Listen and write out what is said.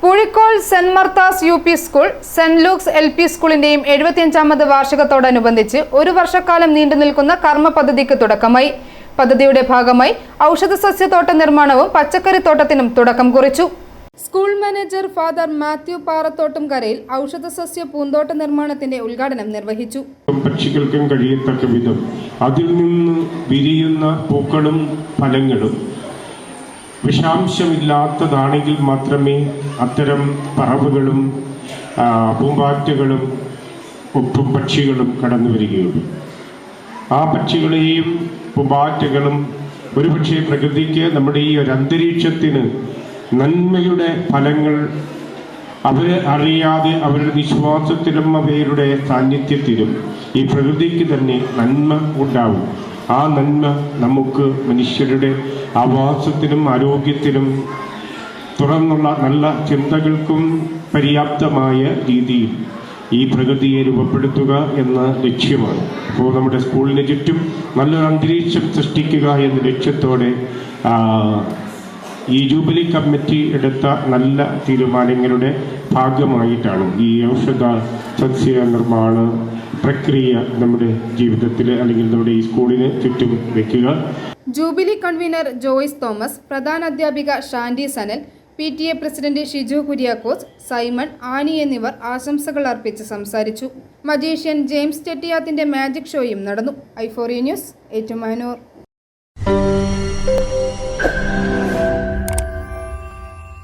പുഴിക്കോൾ Saint Martha's U P school Saint Luke's L P സ്കൂളിന്റെയും എഴുപത്തിയഞ്ചാമത് വാർഷികത്തോടനുബന്ധിച്ച് ഒരു വർഷക്കാലം നീണ്ടു നിൽക്കുന്ന കർമ്മ പദ്ധതിക്ക് തുടക്കമായി. പദ്ധതിയുടെ ഭാഗമായി ഔഷധ സസ്യത്തോട്ട നിർമ്മാണവും പച്ചക്കറിത്തോട്ടത്തിനും തുടക്കം കുറിച്ചു. സ്കൂൾ മാനേജർ ഫാദർ മാത്യു പാറത്തോട്ടും കരയിൽ ഔഷധ സസ്യ പൂന്തോട്ട നിർമ്മാണത്തിന്റെ ഉദ്ഘാടനം നിർവഹിച്ചു. പക്ഷികൾക്കും കഴിയത്തക്ക വിധം. അതിൽ നിന്ന് വിരിയുന്ന പൂക്കളും ഫലങ്ങളും വിഷാംശമില്ലാത്തതാണെങ്കിൽ മാത്രമേ അത്തരം പറവുകളും പൂമ്പാറ്റകളും ഒപ്പം പക്ഷികളും കടന്നു വരികയുള്ളൂ. ആ പക്ഷികളെയും പൂമ്പാറ്റകളും ഒരുപക്ഷെ പ്രകൃതിക്ക് നമ്മുടെ ഈ ഒരു അന്തരീക്ഷത്തിന് നന്മയുടെ ഫലങ്ങൾ അവർ അറിയാതെ അവരുടെ വിശ്വാസത്തിലും അവരുടെ സാന്നിധ്യത്തിലും ഈ പ്രകൃതിക്ക് തന്നെ നന്മ ഉണ്ടാവും. ആ നന്മ നമുക്ക് മനുഷ്യരുടെ ആവാസത്തിനും ആരോഗ്യത്തിനും തുറന്നുള്ള നല്ല ചിന്തകൾക്കും പര്യാപ്തമായ രീതിയിൽ ഈ പ്രകൃതിയെ രൂപപ്പെടുത്തുക എന്ന ലക്ഷ്യമാണ്. അപ്പോൾ നമ്മുടെ സ്കൂളിന് ചുറ്റും നല്ലൊരു അന്തരീക്ഷം സൃഷ്ടിക്കുക എന്ന ലക്ഷ്യത്തോടെ ഈ ജൂബിലി കമ്മിറ്റി എടുത്ത നല്ല തീരുമാനങ്ങളുടെ ഭാഗമായിട്ടാണ് ഈ ഔഷധ സസ്യ നിർമ്മാണ പ്രക്രിയ നമ്മുടെ ജീവിതത്തിൽ അല്ലെങ്കിൽ നമ്മുടെ ഈ സ്കൂളിന് ചുറ്റും വെക്കുക. ജൂബിലി കൺവീനർ ജോയ്സ് തോമസ് പ്രധാന അധ്യാപിക Shandy Sanal P T A president Shiju Kuriakose Simon Annie എന്നിവർ ആശംസകൾ അർപ്പിച്ച് സംസാരിച്ചു. മജീഷ്യൻ ജെയിംസ് ചെട്ടിയാത്തിന്റെ മാജിക് ഷോയും നടന്നു. ഐഫോറി ന്യൂസ് ഏറ്റുമാനൂർ.